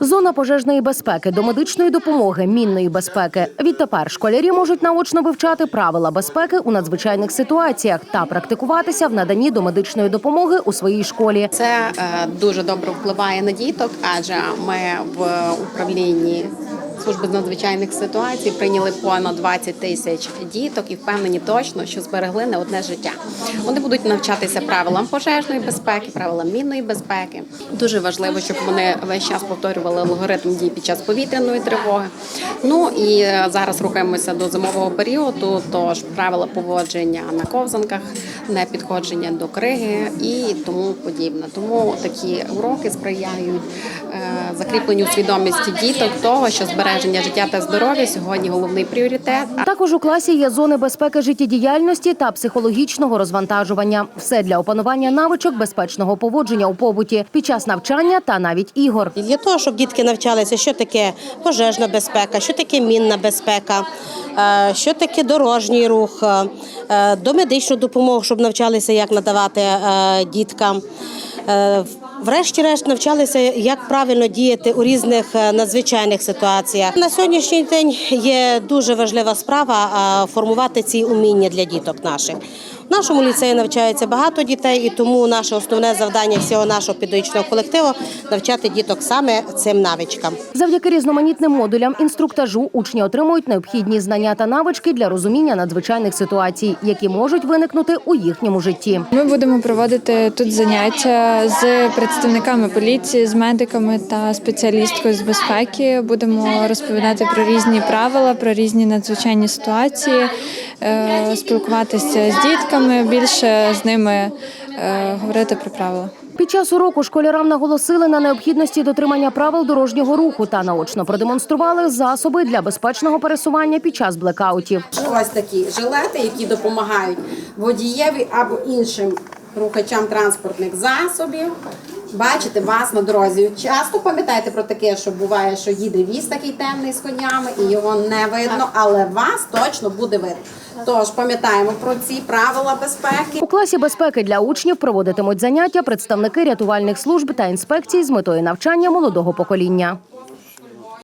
Зона пожежної безпеки, до медичної допомоги, мінної безпеки. Відтепер школярі можуть наочно вивчати правила безпеки у надзвичайних ситуаціях та практикуватися в наданні до медичної допомоги у своїй школі. Це е, дуже добре впливає на діток, адже ми в управлінні служби з надзвичайних ситуацій прийняли понад 20 тисяч діток і впевнені точно, що зберегли не одне життя. Вони будуть навчатися правилам пожежної безпеки, правилам мінної безпеки. Дуже важливо, щоб вони весь час повторювали алгоритм дій під час повітряної тривоги. Ну і е, зараз рухаємося до зимового періоду. Тож правила поводження на ковзанках, не підходження до криги і тому подібне. Тому такі уроки сприяють е, закріпленню в свідомості діток того, що збереження життя та здоров'я сьогодні головний пріоритет. Також у класі є зони безпеки життєдіяльності та психологічного розвантажування. Все для опанування навичок безпечного поводження у побуті під час навчання та навіть ігор. Для того, щоб дітки навчалися, що таке пожежна безпека, що таке мінна безпека, е, що таке дорожній рух, е, домедичну допомогу, щоб навчалися, як надавати е, діткам. Е, Врешті-решт навчалися, як правильно діяти у різних е, надзвичайних ситуаціях. На сьогоднішній день є дуже важлива справа формувати ці уміння для діток наших. В нашому ліцеї навчається багато дітей, і тому наше основне завдання всього нашого педагогічного колективу навчати діток саме цим навичкам. Завдяки різноманітним модулям інструктажу учні отримують необхідні знання та навички для розуміння надзвичайних ситуацій, які можуть виникнути у їхньому житті. Ми будемо проводити тут заняття з представниками поліції, з медиками та спеціалісткою з безпеки. Будемо розповідати про різні правила, про різні надзвичайні ситуації, спілкуватися з дітками, більше з ними е, говорити про правила. Під час уроку школярам наголосили на необхідності дотримання правил дорожнього руху та наочно продемонстрували засоби для безпечного пересування під час блекаутів. Ось такі жилети, які допомагають водієві або іншим рухачам транспортних засобів. Бачите вас на дорозі. Часто пам'ятаєте про таке, що буває, що їде віз такий темний з конями, і його не видно, але вас точно буде видно. Тож пам'ятаємо про ці правила безпеки. У класі безпеки для учнів проводитимуть заняття представники рятувальних служб та інспекцій з метою навчання молодого покоління.